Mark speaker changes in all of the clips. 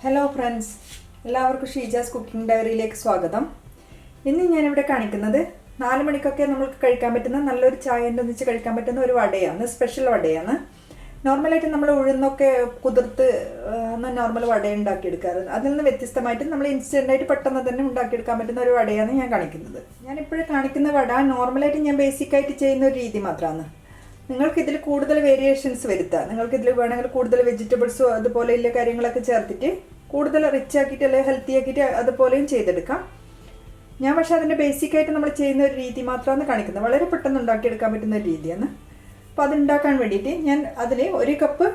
Speaker 1: Hello friends എല്ലാവർക്കും Sheeja's cooking ഡയറിയിലേക്ക് സ്വാഗതം. ഇന്ന് ഞാനിവിടെ കാണിക്കുന്നത് നാല് മണിക്കൊക്കെ നമുക്ക് കഴിക്കാൻ പറ്റുന്ന നല്ലൊരു ചായന്റെ ഒന്നിച്ച് കഴിക്കാൻ പറ്റുന്ന ഒരു വടയാണ് സ്പെഷ്യൽ വടയാണ്. നോർമലായിട്ട് നമ്മൾ ഉഴുന്നൊക്കെ കുതിർത്ത് നോർമൽ വട ഉണ്ടാക്കിയെടുക്കാറ്. അതിൽ നിന്ന് വ്യത്യസ്തമായിട്ട് നമ്മൾ ഇൻസ്റ്റന്റായിട്ട് പെട്ടെന്ന് തന്നെ ഉണ്ടാക്കിയെടുക്കാൻ പറ്റുന്ന ഒരു വടയാണ് ഞാൻ കാണിക്കുന്നത്. ഞാനിപ്പോഴും കാണിക്കുന്ന വട നോർമലായിട്ട് ഞാൻ ബേസിക്കായിട്ട് ചെയ്യുന്ന ഒരു രീതി മാത്രമാണ് നിങ്ങൾക്ക് ഇതിൽ കൂടുതൽ വേരിയേഷൻസ് വരുത്താം. നിങ്ങൾക്ക് ഇതിൽ വേണമെങ്കിൽ കൂടുതൽ വെജിറ്റബിൾസോ അതുപോലെയുള്ള കാര്യങ്ങളൊക്കെ ചേർത്തിട്ട് കൂടുതൽ റിച്ച് ആക്കിയിട്ട് അല്ലെങ്കിൽ ഹെൽത്തി ആക്കിയിട്ട് അതുപോലെയും ചെയ്തെടുക്കാം. ഞാൻ പക്ഷേ അതിന്റെ ബേസിക്കായിട്ട് നമ്മൾ ചെയ്യുന്ന ഒരു രീതി മാത്രമാണ് കാണിക്കുന്നത്. വളരെ പെട്ടെന്ന് ഉണ്ടാക്കിയെടുക്കാൻ പറ്റുന്ന ഒരു രീതിയാണ്. അപ്പോൾ അത് ഉണ്ടാക്കാൻ വേണ്ടിയിട്ട് ഞാൻ അതിൽ ഒരു കപ്പ്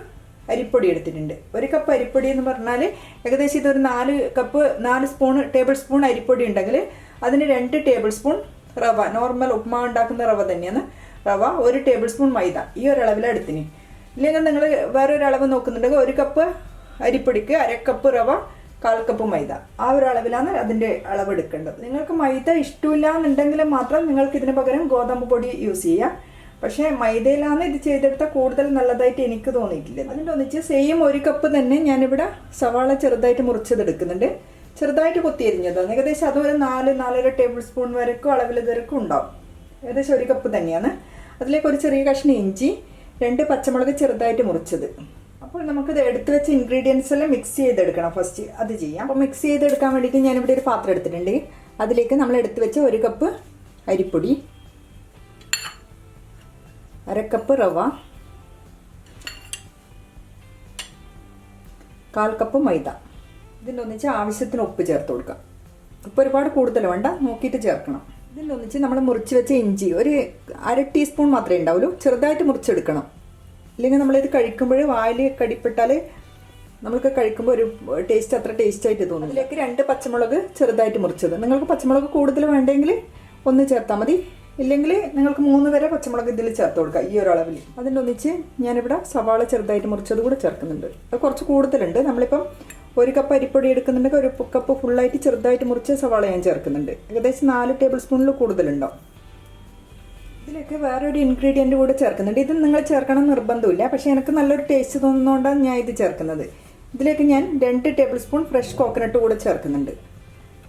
Speaker 1: അരിപ്പൊടി എടുത്തിട്ടുണ്ട്. ഒരു കപ്പ് അരിപ്പൊടി എന്ന് പറഞ്ഞാൽ ഏകദേശം ഇതൊരു നാല് കപ്പ് നാല് സ്പൂൺ ടേബിൾ സ്പൂൺ അരിപ്പൊടി ഉണ്ടെങ്കിൽ അതിന് രണ്ട് table spoon rava normal upma ഉണ്ടാക്കുന്ന റവ തന്നെയാണ്. റവ ഒരു ടേബിൾ സ്പൂൺ മൈദ. ഈ ഒരു അളവിൽ എടുത്തിന്. ഇല്ലെങ്കിൽ നിങ്ങൾ വേറൊരളവ് നോക്കുന്നുണ്ടെങ്കിൽ ഒരു കപ്പ് അരിപ്പൊടിക്ക് അരക്കപ്പ് കപ്പ് റവ കാൽ കപ്പ് മൈദ. ആ ഒരു അളവിലാണ് അതിന്റെ അളവ് എടുക്കേണ്ടത്. നിങ്ങൾക്ക് മൈദ ഇഷ്ടമില്ല എന്നുണ്ടെങ്കിൽ മാത്രം നിങ്ങൾക്ക് ഇതിന് പകരം ഗോതമ്പ് പൊടി യൂസ് ചെയ്യാം. പക്ഷേ മൈദയിലാണ് ഇത് ചെയ്തെടുത്താൽ കൂടുതൽ നല്ലതായിട്ട് എനിക്ക് തോന്നിയിട്ടില്ല. അതിന്റെ ഒന്നിച്ച് സെയിം ഒരു കപ്പ് തന്നെ ഞാനിവിടെ സവാള ചെറുതായിട്ട് മുറിച്ചതെടുക്കുന്നുണ്ട് ചെറുതായിട്ട് കൊത്തി എരിഞ്ഞതാണ് ഏകദേശം അതൊരു നാല് നാലര ടേബിൾ സ്പൂൺ വരക്കും അളവിൽ ഇതുവരെക്കും ഉണ്ടാവും. ഏകദേശം ഒരു കപ്പ് തന്നെയാണ്. അതിലേക്ക് ഒരു ചെറിയ കഷ്ണം ഇഞ്ചി രണ്ട് പച്ചമുളക് ചെറുതായിട്ട് മുറിച്ചത്. അപ്പോൾ നമുക്കിത് എടുത്തു വെച്ച ഇൻഗ്രീഡിയൻസ് എല്ലാം മിക്സ് ചെയ്തെടുക്കണം. ഫസ്റ്റ് അത് ചെയ്യാം. അപ്പോൾ മിക്സ് ചെയ്തെടുക്കാൻ വേണ്ടിയിട്ട് ഞാനിവിടെ ഒരു പാത്രം എടുത്തിട്ടുണ്ട്. അതിലേക്ക് നമ്മൾ എടുത്തു വെച്ച ഒരു കപ്പ് അരിപ്പൊടി അരക്കപ്പ് റവ കാൽ കപ്പ് മൈദ. ഇതിന്റെ ഒന്നിച്ച് ആവശ്യത്തിന് ഉപ്പ് ചേർത്ത് കൊടുക്കാം ഉപ്പ് ഒരുപാട് കൂടുതൽ വേണ്ട നോക്കിയിട്ട് ചേർക്കണം. ഇതിന്റെ ഒന്നിച്ച് നമ്മൾ മുറിച്ച് വെച്ച ഇഞ്ചി ഒരു അര ടീസ്പൂൺ മാത്രമേ ഉണ്ടാവുള്ളൂ. ചെറുതായിട്ട് മുറിച്ചെടുക്കണം. ഇല്ലെങ്കിൽ നമ്മളിത് കഴിക്കുമ്പോൾ വായിൽ കടിപ്പെട്ടാൽ നമുക്ക് കഴിക്കുമ്പോൾ ഒരു ടേസ്റ്റ് അത്ര ടേസ്റ്റ് ആയിട്ട് തോന്നും അതിലേക്ക് രണ്ട് പച്ചമുളക് ചെറുതായിട്ട് മുറിച്ചത്. നിങ്ങൾക്ക് പച്ചമുളക് കൂടുതൽ വേണ്ടെങ്കിൽ ഒന്ന് ചേർത്താൽ മതി. ഇല്ലെങ്കിൽ നിങ്ങൾക്ക് മൂന്ന് വരെ പച്ചമുളക് ഇതിൽ ചേർത്ത് കൊടുക്കുക ഈ ഒരളവിൽ. അതിന്റെ ഒന്നിച്ച് ഞാനിവിടെ സവാള ചെറുതായിട്ട് മുറിച്ചത് കൂടെ ചേർക്കുന്നുണ്ട്. അത് കുറച്ച് കൂടുതലുണ്ട്. നമ്മളിപ്പം ഒരു കപ്പ് അരിപ്പൊടി എടുക്കുന്നുണ്ടെങ്കിൽ ഒരു കപ്പ് ഫുള്ളായിട്ട് ചെറുതായിട്ട് മുറിച്ച സവാള ഞാൻ ചേർക്കുന്നുണ്ട്. ഏകദേശം നാല് ടേബിൾ സ്പൂണിൽ കൂടുതലുണ്ടാവും ഇതിലേക്ക് വേറൊരു ഇൻഗ്രീഡിയന്റ് കൂടെ ചേർക്കുന്നുണ്ട്. ഇത് നിങ്ങൾ ചേർക്കണം നിർബന്ധമില്ല. പക്ഷേ എനിക്ക് നല്ലൊരു ടേസ്റ്റ് തോന്നുന്നതുകൊണ്ടാണ് ഞാൻ ഇത് ചേർക്കുന്നത്. ഇതിലേക്ക് ഞാൻ രണ്ട് ടേബിൾ സ്പൂൺ ഫ്രഷ് കോക്കനട്ട് കൂടെ ചേർക്കുന്നുണ്ട്.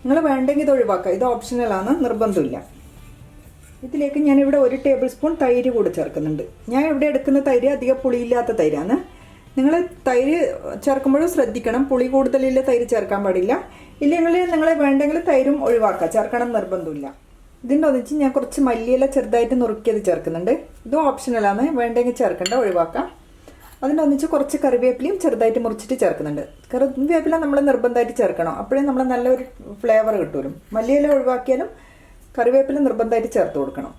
Speaker 1: നിങ്ങൾ വേണ്ടെങ്കിൽ ഇത് ഒഴിവാക്കുക. ഇത് ഓപ്ഷണലാണ് നിർബന്ധമില്ല. ഇതിലേക്ക് ഞാനിവിടെ ഒരു ടേബിൾ സ്പൂൺ തൈര് കൂടെ ചേർക്കുന്നുണ്ട്. ഞാൻ ഇവിടെ എടുക്കുന്ന തൈര് അധികം പുളിയില്ലാത്ത തൈരാണ്. നിങ്ങൾ തൈര് ചേർക്കുമ്പോഴും ശ്രദ്ധിക്കണം. പുളി കൂടുതലില്ല തൈര് ചേർക്കാൻ പാടില്ല. ഇല്ലെങ്കിൽ നിങ്ങൾ വേണ്ടെങ്കിൽ തൈരും ഒഴിവാക്കുക. ചേർക്കണം നിർബന്ധമില്ല. ഇതിന്റെ ഒന്നിച്ച് ഞാൻ കുറച്ച് മല്ലിയില ചെറുതായിട്ട് നുറുക്കിയത് ചേർക്കുന്നുണ്ട്. ഇതും ഓപ്ഷനലാണ് വേണ്ടെങ്കിൽ ചേർക്കേണ്ട ഒഴിവാക്കാം. അതിന്റെ ഒന്നിച്ച് കുറച്ച് കറിവേപ്പിലയും ചെറുതായിട്ട് മുറിച്ചിട്ട് ചേർക്കുന്നുണ്ട്. കറിവേപ്പില നമ്മൾ നിർബന്ധമായിട്ട് ചേർക്കണം. അപ്പോഴേ നമ്മൾ നല്ലൊരു ഫ്ലേവർ കിട്ടുമല്ലോ മല്ലിയില ഒഴിവാക്കിയാലും കറിവേപ്പില നിർബന്ധമായിട്ട് ചേർത്ത് കൊടുക്കണം.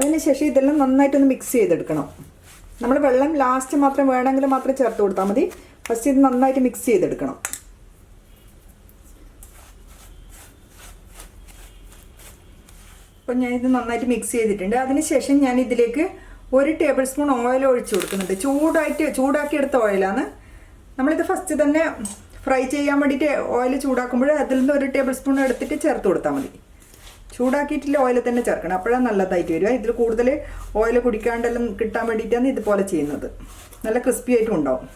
Speaker 1: അതിന് ശേഷം ഇതെല്ലാം നന്നായിട്ടൊന്ന് മിക്സ് ചെയ്തെടുക്കണം. നമ്മൾ വെള്ളം ലാസ്റ്റ് മാത്രം വേണമെങ്കിൽ മാത്രം ചേർത്ത് കൊടുത്താൽ മതി. ഫസ്റ്റ് ഇത് നന്നായിട്ട് മിക്സ് ചെയ്തെടുക്കണം. ഞാൻ ഞാനിത് നന്നായിട്ട് മിക്സ് ചെയ്തിട്ടുണ്ട്. അതിനുശേഷം ഞാൻ ഇതിലേക്ക് ഒരു ടേബിൾ സ്പൂൺ ഓയിൽ ഒഴിച്ചു കൊടുക്കുന്നുണ്ട്. ചൂടായിട്ട് ചൂടാക്കി എടുത്ത ഓയിലാണ് നമ്മളിത് ഫസ്റ്റ് തന്നെ ഫ്രൈ ചെയ്യാൻ വേണ്ടിയിട്ട് ഓയിൽ ചൂടാക്കുമ്പോൾ അതിൽ നിന്ന് ഒരു ടേബിൾ സ്പൂൺ എടുത്തിട്ട് ചേർത്ത് കൊടുത്താൽ മതി. ചൂടാക്കിയിട്ടില്ല ഓയിൽ തന്നെ ചേർക്കണം. അപ്പോഴാണ് നല്ലതായിട്ട് വരിക. ഇതിൽ കൂടുതൽ ഓയിൽ കുടിക്കാണ്ടെല്ലാം കിട്ടാൻ വേണ്ടിയിട്ടാണ് ഇതുപോലെ ചെയ്യുന്നത്. നല്ല ക്രിസ്പി ആയിട്ടും ഉണ്ടാവും.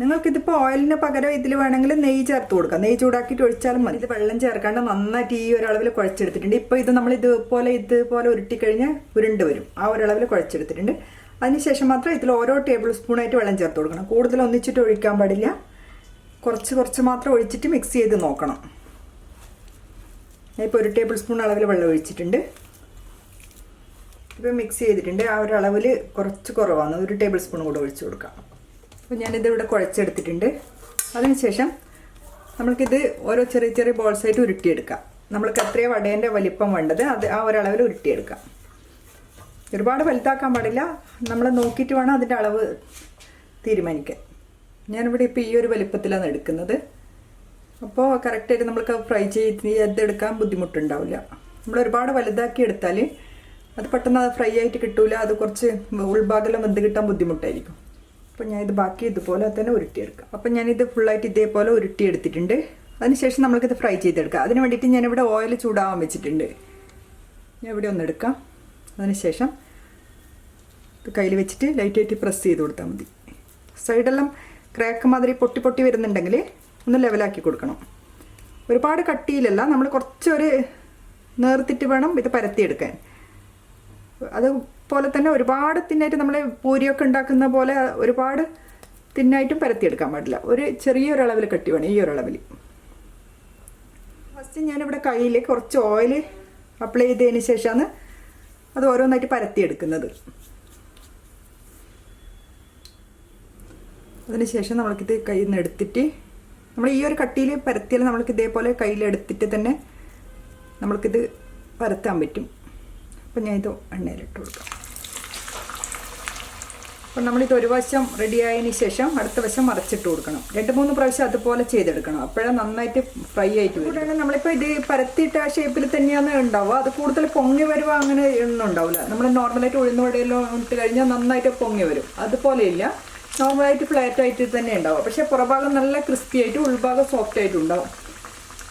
Speaker 1: നിങ്ങൾക്കിതിപ്പോൾ ഓയിലിന് പകരം ഇതിൽ വേണമെങ്കിൽ നെയ്യ് ചേർത്ത് കൊടുക്കാം. നെയ്യ് ചൂടാക്കിയിട്ട് ഒഴിച്ചാലും മതി. ഇത് വെള്ളം ചേർക്കാണ്ട് നന്നായിട്ട് ഈ ഒരളവിൽ കുഴച്ചെടുത്തിട്ടുണ്ട്. ഇപ്പോൾ ഇത് നമ്മൾ ഇതുപോലെ ഇതുപോലെ ഉരുട്ടിക്കഴിഞ്ഞാൽ ഉരുണ്ട് വരും. ആ ഒരളവിൽ കുഴച്ചെടുത്തിട്ടുണ്ട്. അതിനുശേഷം മാത്രം ഇതിൽ ഓരോ ടേബിൾ സ്പൂണായിട്ട് വെള്ളം ചേർത്ത് കൊടുക്കണം. കൂടുതൽ ഒന്നിച്ചിട്ട് ഒഴിക്കാൻ പാടില്ല. കുറച്ച് കുറച്ച് മാത്രം ഒഴിച്ചിട്ട് മിക്സ് ചെയ്ത് നോക്കണം. ഇപ്പോൾ ഒരു ടേബിൾ സ്പൂൺ അളവിൽ വെള്ളം ഒഴിച്ചിട്ടുണ്ട്. ഇപ്പോൾ മിക്സ് ചെയ്തിട്ടുണ്ട്. ആ ഒരു അളവിൽ കുറച്ച് കുറവാണ്. ഒരു ടേബിൾ സ്പൂൺ കൂടെ ഒഴിച്ച് കൊടുക്കാം. അപ്പോൾ ഞാനിത് ഇവിടെ കുഴച്ചെടുത്തിട്ടുണ്ട്. അതിനുശേഷം നമ്മൾക്കിത് ഓരോ ചെറിയ ചെറിയ ബോൾസായിട്ട് ഉരുട്ടിയെടുക്കാം. നമ്മൾക്ക് എത്രയോ വടേന്റെ വലിപ്പം വേണ്ടത് അത് ആ ഒരളവിൽ ഉരുട്ടിയെടുക്കാം. ഒരുപാട് വലുതാക്കാൻ പാടില്ല. നമ്മൾ നോക്കിയിട്ട് വേണം അതിന്റെ അളവ് തീരുമാനിക്കാൻ. ഞാനിവിടെ ഇപ്പോൾ ഈ ഒരു വലിപ്പത്തിലാണ് എടുക്കുന്നത്. അപ്പോൾ കറക്റ്റായിട്ട് നമ്മൾക്ക് ഫ്രൈ ചെയ്ത് ചെയ്തെടുക്കാൻ ബുദ്ധിമുട്ടുണ്ടാവില്ല. നമ്മൾ ഒരുപാട് വലുതാക്കി എടുത്താൽ അത് പെട്ടെന്ന് അത് ഫ്രൈ ആയിട്ട് കിട്ടൂല അത് കുറച്ച് ഉൾഭാഗമെല്ലാം വെന്ത് കിട്ടാൻ ബുദ്ധിമുട്ടായിരിക്കും. അപ്പോൾ ഞാൻ ഇത് ബാക്കി ഇതുപോലെ തന്നെ ഉരുട്ടിയെടുക്കാം. അപ്പോൾ ഞാനിത് ഫുള്ളായിട്ട് ഇതേപോലെ ഉരുട്ടിയെടുത്തിട്ടുണ്ട്. അതിനുശേഷം നമ്മൾക്കിത് ഫ്രൈ ചെയ്തെടുക്കാം. അതിന് വേണ്ടിയിട്ട് ഞാനിവിടെ ഓയിൽ ചൂടാവാൻ വെച്ചിട്ടുണ്ട്. ഞാൻ ഇവിടെ ഒന്ന് എടുക്കാം. അതിനുശേഷം ഇത് കയ്യിൽ വെച്ചിട്ട് ലൈറ്റായിട്ട് പ്രസ് ചെയ്ത് കൊടുത്താൽ മതി. സൈഡെല്ലാം ക്രാക്ക് മാതിരി പൊട്ടി പൊട്ടി വരുന്നുണ്ടെങ്കിൽ ഒന്ന് ലെവലാക്കി കൊടുക്കണം. ഒരുപാട് കട്ടിയിലല്ല നമ്മൾ കുറച്ചൊരു നേർത്തിട്ട് വേണം ഇത് പരത്തിയെടുക്കാൻ. അതുപോലെ തന്നെ ഒരുപാട് തിന്നായിട്ട് നമ്മൾ പൂരിയൊക്കെ ഉണ്ടാക്കുന്ന പോലെ ഒരുപാട് തിന്നായിട്ടും പരത്തിയെടുക്കാൻ പാടില്ല. ഒരു ചെറിയൊരളവിൽ കട്ടി വേണം ഈ ഒരളവിൽ ഫസ്റ്റ് ഞാനിവിടെ കയ്യിൽ കുറച്ച് ഓയിൽ അപ്ലൈ ചെയ്തതിന് ശേഷമാണ് അത് ഓരോന്നായിട്ട് പരത്തിയെടുക്കുന്നത്. അതിനുശേഷം നമ്മൾക്കിത് കയ്യിൽ നിന്ന് എടുത്തിട്ട് നമ്മൾ ഈ ഒരു കട്ടിയിൽ പരത്തിയാൽ നമ്മൾക്ക് ഇതേപോലെ കയ്യിലെടുത്തിട്ട് തന്നെ നമ്മൾക്കിത് പരത്താൻ പറ്റും. അപ്പം ഞാൻ ഇത് എണ്ണയിലിട്ട് കൊടുക്കാം. അപ്പം നമ്മളിത് ഒരു വശം റെഡിയായതിന് ശേഷം അടുത്ത വശം മറച്ചിട്ട് കൊടുക്കണം. രണ്ട് മൂന്ന് പ്രാവശ്യം അതുപോലെ ചെയ്തെടുക്കണം. അപ്പോഴേ നന്നായിട്ട് ഫ്രൈ ആയിട്ട് കൂടാണ് നമ്മളിപ്പോൾ ഇത് പരത്തിയിട്ട് ആ ഷേപ്പിൽ തന്നെയാണ് ഉണ്ടാവുക. അത് കൂടുതൽ പൊങ്ങി വരുക അങ്ങനെ ഒന്നും ഉണ്ടാവില്ല. നമ്മൾ നോർമലായിട്ട് ഉഴുന്നുവടയിലോ ഇട്ട് കഴിഞ്ഞാൽ നന്നായിട്ട് പൊങ്ങി വരും. അതുപോലെയില്ല നോർമലായിട്ട് ഫ്ലാറ്റ് ആയിട്ട് തന്നെ ഉണ്ടാവും. പക്ഷേ പുറഭാഗം നല്ല ക്രിസ്പി ആയിട്ട് ഉൾഭാഗം സോഫ്റ്റ് ആയിട്ട് ഉണ്ടാവും.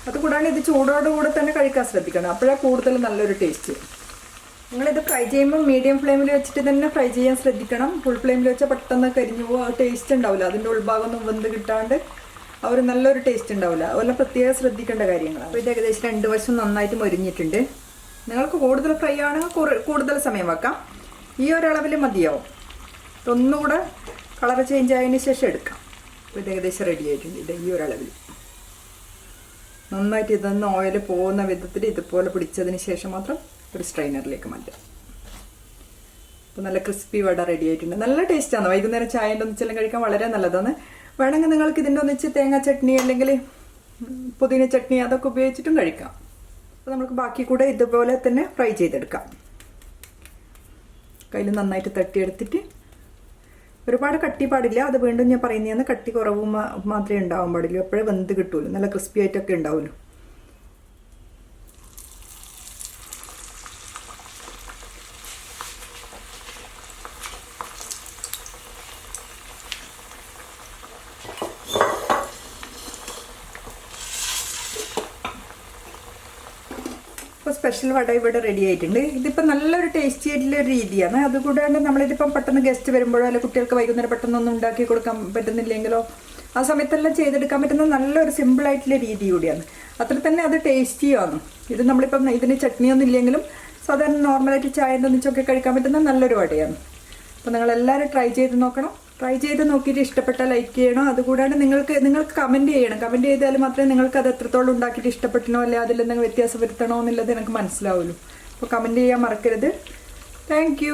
Speaker 1: അതുകൂടാണ്ട് ഇത് ചൂടോടുകൂടെ തന്നെ കഴിക്കാൻ ശ്രദ്ധിക്കണം. അപ്പോഴാണ് കൂടുതൽ നല്ലൊരു ടേസ്റ്റ് നിങ്ങളിത് ഫ്രൈ ചെയ്യുമ്പോൾ മീഡിയം ഫ്ലെയിമിൽ വെച്ചിട്ട് തന്നെ ഫ്രൈ ചെയ്യാൻ ശ്രദ്ധിക്കണം. ഫുൾ ഫ്ലെയിമിൽ വെച്ചാൽ പെട്ടെന്ന് കരിഞ്ഞു പോകും ആ ടേസ്റ്റ് ഉണ്ടാവില്ല. അതിന്റെ ഉൾഭാഗം ഒന്നും വെന്ത് കിട്ടാണ്ട് ഒരു നല്ലൊരു ടേസ്റ്റ് ഉണ്ടാവില്ല. അതുപോലെ പ്രത്യേകം ശ്രദ്ധിക്കേണ്ട കാര്യങ്ങളാണ് അപ്പോൾ ഇത് ഏകദേശം രണ്ട് വശം നന്നായിട്ട് മൊരിഞ്ഞിട്ടുണ്ട്. നിങ്ങൾക്ക് കൂടുതൽ ഫ്രൈ ആണെങ്കിൽ കൂടുതൽ സമയം വെക്കാം. ഈ ഒരളവിൽ മതിയാവും. ഒന്നുകൂടെ കളർ ചേഞ്ച് ആയതിന് ശേഷം എടുക്കാം. ഇത് ഏകദേശം റെഡി ആയിട്ടുണ്ട്. ഇത് ഈ ഒരളവിൽ നന്നായിട്ട് ഇതൊന്ന് ഓയിൽ പോകുന്ന വിധത്തിൽ ഇതുപോലെ പിടിച്ചതിന് ശേഷം മാത്രം ഒരു സ്ട്രെയിനറിലേക്ക് മാറ്റാം. അപ്പോൾ നല്ല ക്രിസ്പി വട റെഡി ആയിട്ടുണ്ട്. നല്ല ടേസ്റ്റാണ് വൈകുന്നേരം ചായന്റെ ഒന്നിച്ചെല്ലാം കഴിക്കാൻ വളരെ നല്ലതാണ്. വേണമെങ്കിൽ നിങ്ങൾക്ക് ഇതിന്റെ ഒന്നിച്ച് തേങ്ങ ചട്നി അല്ലെങ്കിൽ പുതിന ചട്നി അതൊക്കെ ഉപയോഗിച്ചിട്ടും കഴിക്കാം. അപ്പോൾ നമുക്ക് ബാക്കി കൂടെ ഇതുപോലെ തന്നെ ഫ്രൈ ചെയ്തെടുക്കാം. കയ്യിൽ നന്നായിട്ട് തട്ടിയെടുത്തിട്ട് ഒരുപാട് കട്ടി പാടില്ല. അത് വീണ്ടും ഞാൻ പറയുന്നതാണ് കട്ടി കുറവ് മാത്രമേ ഉണ്ടാവാൻ പാടില്ല എപ്പോഴേ വെന്ത് കിട്ടുമല്ലോ നല്ല ക്രിസ്പി ആയിട്ടൊക്കെ ഉണ്ടാവുമല്ലോ. സ്പെഷ്യൽ വട ഇവിടെ റെഡി ആയിട്ടുണ്ട്. ഇതിപ്പോൾ നല്ലൊരു ടേസ്റ്റി ആയിട്ടുള്ള രീതിയാണ്. അതുകൂടാണ്ട് നമ്മളിതിപ്പം പെട്ടെന്ന് ഗസ്റ്റ് വരുമ്പോഴോ അല്ലെങ്കിൽ കുട്ടികൾക്ക് വൈകുന്നേരം പെട്ടെന്നൊന്നും ഉണ്ടാക്കി കൊടുക്കാൻ പറ്റുന്നില്ലെങ്കിലോ ആ സമയത്തെല്ലാം ചെയ്തെടുക്കാൻ പറ്റുന്ന നല്ലൊരു സിമ്പിൾ ആയിട്ടുള്ള രീതി കൂടിയാണ്. അത്ര തന്നെ അത് ടേസ്റ്റിയാണ് ഇത് നമ്മളിപ്പം ഇതിന് ചട്നിയൊന്നും ഇല്ലെങ്കിലും സാധാരണ നോർമലായിട്ട് ചായ എന്തൊന്നിച്ചൊക്കെ കഴിക്കാൻ പറ്റുന്ന നല്ലൊരു വടയാണ്. അപ്പോൾ നിങ്ങളെല്ലാവരും ട്രൈ ചെയ്ത് നോക്കണം. ട്രൈ ചെയ്ത് നോക്കിയിട്ട് ഇഷ്ടപ്പെട്ട ലൈക്ക് ചെയ്യണം? അതുകൂടാണ്ട് നിങ്ങൾക്ക് നിങ്ങൾക്ക് കമന്റ് ചെയ്യണം. കമന്റ് ചെയ്താൽ മാത്രമേ നിങ്ങൾക്ക് അത് എത്രത്തോളം ഉണ്ടാക്കിയിട്ട് ഇഷ്ടപ്പെട്ടണോ അല്ലെ അതിലെന്തെങ്കിലും വ്യത്യാസം വരുത്തണോ എന്നുള്ളത് എനിക്ക് മനസ്സിലാവുള്ളൂ. അപ്പോൾ കമന്റ് ചെയ്യാൻ മറക്കരുത്. താങ്ക്